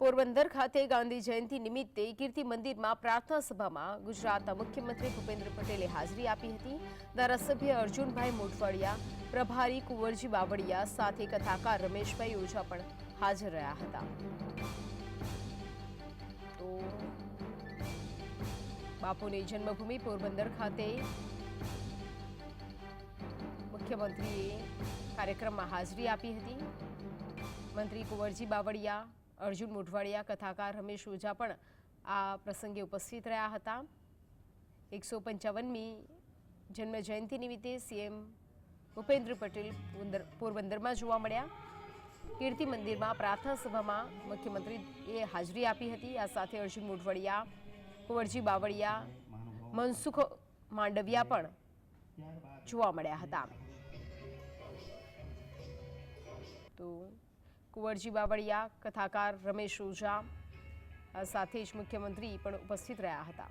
પોરબંદર ખાતે ગાંધી જયંતિ નિમિત્તે કીર્તિ મંદિરમાં પ્રાર્થના સભામાં ગુજરાતના મુખ્યમંત્રી ભૂપેન્દ્ર પટેલે હાજરી આપી હતી. ધારાસભ્ય અર્જુનભાઈ મોટવાડિયા, પ્રભારી કુંવરજી બાવળિયા સાથે કથાકાર રમેશભાઈ ઓઝા પણ હાજર રહ્યા હતા. તો બાપુની જન્મભૂમિ પોરબંદર ખાતે મુખ્યમંત્રીએ કાર્યક્રમમાં હાજરી આપી હતી. મંત્રી કુંવરજી બાવળિયા અર્જુન મોઢવાડિયા કથાકાર રમેશ ઓઝા પણ આ પ્રસંગે ઉપસ્થિત રહ્યા હતા. એકસો પંચાવનમી જન્મ જયંતિ નિમિત્તે સીએમ ભૂપેન્દ્ર પટેલ પોરબંદરમાં જોવા મળ્યા. કીર્તિ મંદિરમાં પ્રાર્થના સભામાં મુખ્યમંત્રીએ હાજરી આપી હતી. આ સાથે અર્જુન મોઢવાડિયા, કુંવરજી બાવળિયા, મનસુખ માંડવિયા પણ જોવા મળ્યા હતા. કુંવરજી બાવળિયા કથાકાર રમેશ ઓઝા સાથે જ મુખ્યમંત્રી પણ ઉપસ્થિત રહ્યા હતા.